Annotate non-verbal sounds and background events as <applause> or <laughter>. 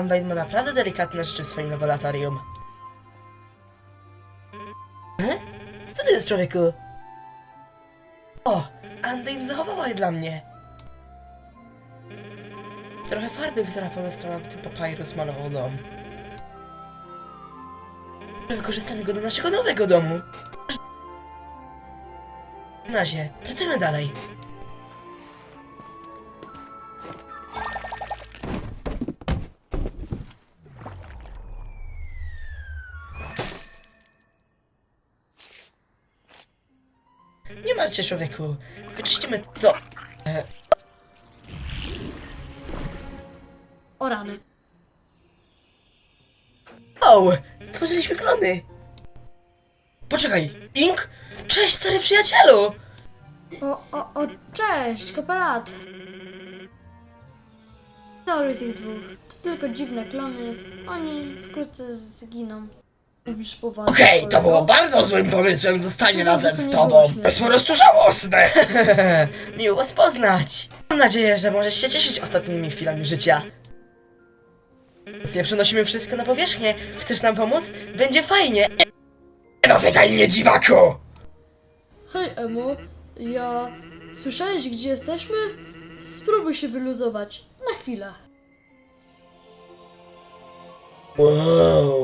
Undyne ma naprawdę delikatne rzeczy w swoim laboratorium. E? Co to jest, człowieku? O, Undyne zachowała je dla mnie. Trochę farby, która pozostała, gdy Papyrus malował dom. Wykorzystamy go do naszego nowego domu. W razie, pracujemy dalej. Nie martw się, człowieku. Wyczyścimy to. E, O rany. O! Stworzyliśmy klony! Poczekaj, Ink? Cześć, stary przyjacielu! O, o, o, cześć, kopelat. Dobry tych dwóch. To tylko dziwne klony. Oni wkrótce zginą. Mówisz poważnie, Okej, to było bardzo złym pomysłem zostanie razem to z nie tobą. było To jest po prostu żałosne. <laughs> Miło was poznać! Mam nadzieję, że możesz się cieszyć ostatnimi chwilami życia. Nie przenosimy wszystko na powierzchnię. Chcesz nam pomóc? Będzie fajnie! Nie dotykaj mnie, dziwaku! Hej, Emo. Ja... Słyszałeś, gdzie jesteśmy? Spróbuj się wyluzować. Na chwilę. Wow,